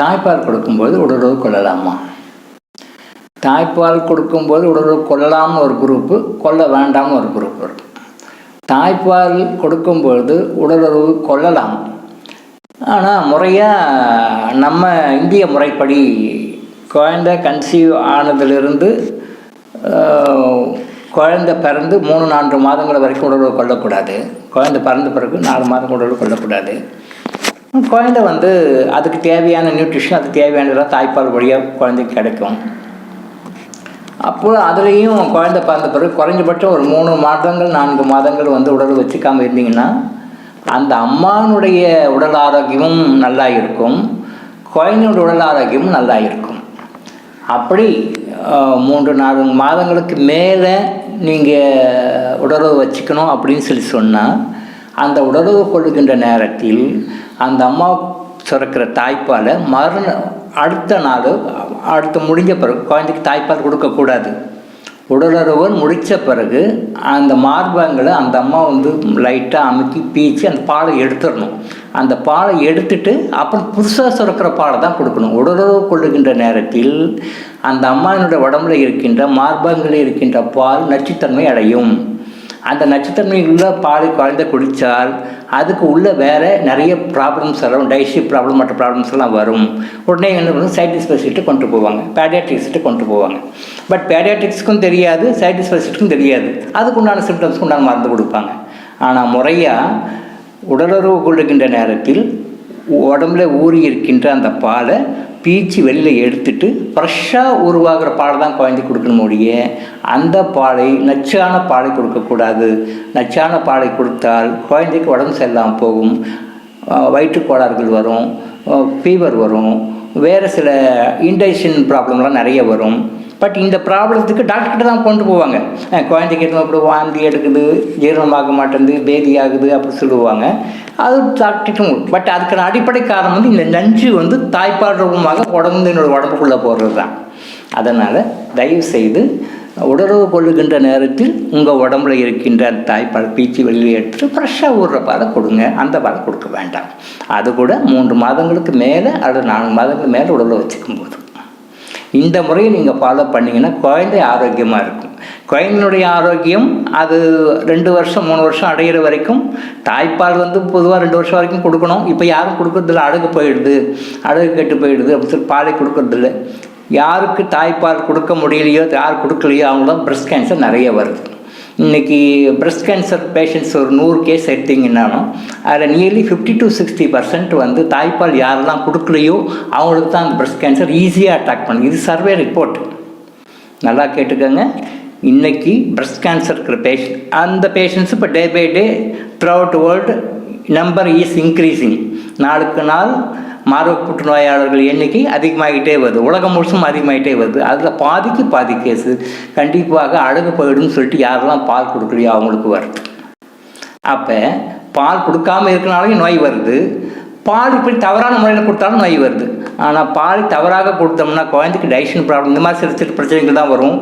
தாய்ப்பால் கொடுக்கும்போது உடலுறவு கொள்ளலாமா? தாய்ப்பால் கொடுக்கும்போது உடலுறவு கொள்ளலாம்னு ஒரு குரூப்பு கொள்ள வேண்டாம்னு ஒரு குரூப் இருக்கும் தாய்ப்பால் கொடுக்கும்பொழுது உடலுறவு கொள்ளலாம். ஆனால் முறையாக நம்ம இந்திய முறைப்படி குழந்தை கன்சீவ் ஆனதிலிருந்து குழந்தை பிறந்து மூணு நான்கு மாதங்கள் வரைக்கும் உடலுறவு கொள்ளக்கூடாது. குழந்தை பிறந்த பிறகு நாலு மாதம் உடலுறவு கொள்ளக்கூடாது. குழந்தை வந்து அதுக்கு தேவையான நியூட்ரிஷன் அதுக்கு தேவையானதெல்லாம் தாய்ப்பால் வழியாக குழந்தைக்கு கிடைக்கும். அப்போது அதுலேயும் குழந்தை பிறந்த பிறகு குறைஞ்சபட்சம் ஒரு மூணு மாதங்கள் நான்கு மாதங்கள் வந்து உடல் வச்சுக்காமல் இருந்தீங்கன்னா அந்த அம்மானுடைய உடல் ஆரோக்கியமும் நல்லா இருக்கும். குழந்தையோட உடல் ஆரோக்கியமும் நல்லா இருக்கும். அப்படி மூன்று நாலு மாதங்களுக்கு மேலே நீங்கள் உடல் வச்சுக்கணும் அப்படின்னு சொல்லி சொன்னால் அந்த உடலுறவு கொள்கின்ற நேரத்தில் அந்த அம்மா சுரக்கிற தாய்ப்பாலை மறு அடுத்த நாள் அடுத்து முடிஞ்ச பிறகு குழந்தைக்கு தாய்ப்பால் கொடுக்கக்கூடாது உடலுறவு முடித்த பிறகு அந்த மார்பகங்களை அந்த அம்மா வந்து லைட்டாக அமுக்கி பீச்சு அந்த பாலை எடுத்துடணும். அந்த பாலை எடுத்துட்டு அப்புறம் புதுசாக சுரக்கிற பாலை தான் கொடுக்கணும். உடலுறவு கொள்ளுகின்ற நேரத்தில் அந்த அம்மாவினுடைய உடம்புல இருக்கின்ற மார்பகங்களில் இருக்கின்ற பால் நச்சுத்தன்மை அடையும். அந்த நச்சுத்தன்மை உள்ள பாலை குழந்தை குடித்தால் அதுக்கு உள்ள வேறு நிறைய ப்ராப்ளம்ஸ் வரும் டைஜஸ்டிவ் ப்ராப்ளம் மற்ற ப்ராப்ளம்ஸ் எல்லாம் வரும். உடனே என்ன பண்ணும் சைட் ஸ்பெசிஃபிட்டு கொண்டு போவாங்க. பேடியாட்ரிக்ஸ்ட்டு கொண்டு போவாங்க. பட் பேடியாட்ரிக்ஸ்க்கும் தெரியாது சைட் ஸ்பெசிஃபிட்டுக்கும் தெரியாது. அதுக்கு உண்டான சிம்டம்ஸ்க்கு உண்டான மருந்து கொடுப்பாங்க. ஆனால் முறையாக உடலுறவு கொள்ளுகின்ற நேரத்தில் உடம்புல ஊறி இருக்கின்ற அந்த பாலை பீச்சு வெளியில் எடுத்துட்டு ஃப்ரெஷ்ஷாக உருவாகிற பாலை தான் குழந்தை கொடுக்கணும் ஒழிய அந்த பாலை நச்சான பாலை கொடுக்கக்கூடாது. நச்சான பாலை கொடுத்தால் குழந்தைக்கு உடம்பு சரியில்லாமல் போகும். வயிற்று கோளாறுகள் வரும். ஃபீவர் வரும். வேறு சில இன்டைஜஷன் ப்ராப்ளம்லாம் நிறைய வரும். பட் இந்த ப்ராப்ளத்துக்கு டாக்டர்கிட்ட தான் கொண்டு போவாங்க. குழந்தைக்கு எதுவும் அப்படி வாந்தி எடுக்குது ஜீரணமாக மாட்டேங்குது பேதி ஆகுது அப்படி சொல்லுவாங்க. அது டாக்டர்கிட்டும் பட் அதுக்கான அடிப்படை காரணம் வந்து இந்த நஞ்சு வந்து தாய்ப்பால் ரூபமாக உடம்பு என்னோட உடம்புக்குள்ளே போடுறது தான். அதனால் தயவு செய்து உடலுறவு கொள்ளுகின்ற நேரத்தில் உங்கள் உடம்புல இருக்கின்ற அந்த தாய்ப்பால் பீச்சு வெளியே எடுத்துட்டு ஃப்ரெஷ்ஷாக ஊடுற பாலை கொடுங்க. அந்த பாலை கொடுக்க வேண்டாம். அது கூட மூன்று மாதங்களுக்கு மேலே அல்லது நான்கு மாதங்களுக்கு மேலே உடலை வச்சுக்கும் போது. இந்த முறையை நீங்கள் ஃபாலோ பண்ணீங்கன்னா குழந்தை ஆரோக்கியமாக இருக்கும். குழந்தையினுடைய ஆரோக்கியம் அது ரெண்டு வருஷம் மூணு வருஷம் அடையிற வரைக்கும் தாய்ப்பால் வந்து பொதுவாக ரெண்டு வருஷம் வரைக்கும் கொடுக்கணும். இப்போ யாரும் கொடுக்குறதில்ல அழகு போயிடுது. அழகு கெட்டு போயிடுது அப்படின்னு சொல்லி பாலை கொடுக்கறதில்ல யாருக்கு தாய்ப்பால் கொடுக்க முடியலையோ யார் கொடுக்கலையோ அவங்களாம் பிரஸ்ட் கேன்சர் நிறைய வருது. இன்றைக்கி பிரஸ்ட் கேன்சர் பேஷண்ட்ஸ் ஒரு நூறு கேஸ் எடுத்திங்கன்னாலும் அதில் nearly fifty to sixty percent வந்து தாய்ப்பால் யாரெல்லாம் கொடுக்கலையோ அவங்களுக்கு தான் அந்த பிரஸ்ட் கேன்சர் ஈஸியாக அட்டாக் பண்ணும் இது சர்வே ரிப்போர்ட் நல்லா கேட்டுக்கோங்க. இன்றைக்கி பிரஸ்ட் கேன்சர் இருக்கிற பேஷண்ட் அந்த பேஷண்ட்ஸ் இப்போ day by day throughout world number is increasing நாளுக்கு நாள் மார்பக புற்றுநோயாளர்கள் எண்ணிக்கை அதிகமாகிட்டே வருது. உலகம் முழுசும் அதிகமாகிட்டே வருது. அதில் பாதிக்கு பாதி கேஸு கண்டிப்பாக அழகு போயிடும்னு சொல்லிட்டு யாரெல்லாம் பால் கொடுக்குறியோ அவங்களுக்கு வருது அப்போ பால் கொடுக்காம இருக்கனாலையும் நோய் வருது. பால் இப்படி தவறான முறையில் கொடுத்தாலும் நோய் வருது. ஆனால் பால் தவறாக கொடுத்தோம்னா குழந்தைக்கு டைஜஷன் ப்ராப்ளம் இந்த மாதிரி சிறு சிறு பிரச்சனைகள் தான் வரும்.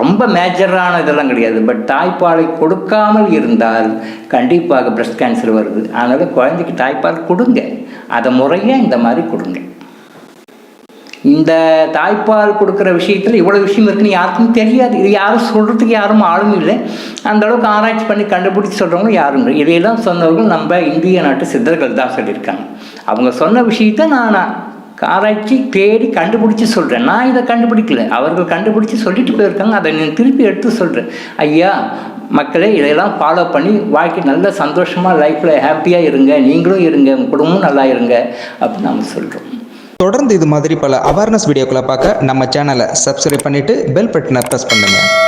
ரொம்ப மேஜரான இதெல்லாம் கிடையாது. பட் தாய்ப்பாலை கொடுக்காமல் இருந்தால் கண்டிப்பாக பிரஸ்ட் கேன்சர் வருது. அதனால் குழந்தைக்கு தாய்ப்பால் கொடுங்க. அதை முறையாக இந்த மாதிரி கொடுங்க. இந்த தாய்ப்பால் கொடுக்குற விஷயத்தில் இவ்வளோ விஷயம் இருக்குன்னு யாருக்கும் தெரியாது. இது யாரும் சொல்கிறதுக்கு யாரும் ஆளும் இல்லை. அந்த அளவுக்கு ஆராய்ச்சி பண்ணி கண்டுபிடிச்சி சொல்கிறவங்க யாரும் இல்லை. இதையெல்லாம் சொன்னவர்கள் நம்ம இந்திய நாட்டு சித்தர்கள் தான் சொல்லியிருக்காங்க. அவங்க சொன்ன விஷயத்த நான் நான் ஆராய்ச்சி தேடி கண்டுபிடிச்சி சொல்கிறேன் நான் இதை கண்டுபிடிக்கல. அவர்கள் கண்டுபிடிச்சி சொல்லிட்டு போயிருக்காங்க. அதை நான் திருப்பி எடுத்து சொல்கிறேன் ஐயா மக்களே இதையெல்லாம் ஃபாலோ பண்ணி வாழ்க்கை நல்ல சந்தோஷமாக லைஃப்பில் ஹாப்பியாக இருங்க. நீங்களும் இருங்க. உங்கள் குடும்பமும் நல்லா இருங்க. அப்படின்னு நம்ம சொல்கிறோம் தொடர்ந்து இது மாதிரி பல அவேர்னஸ் வீடியோக்களை பார்க்க நம்ம சேனலை சப்ஸ்கிரைப் பண்ணிவிட்டு பெல் பட்டனை ப்ரெஸ் பண்ணுங்கள்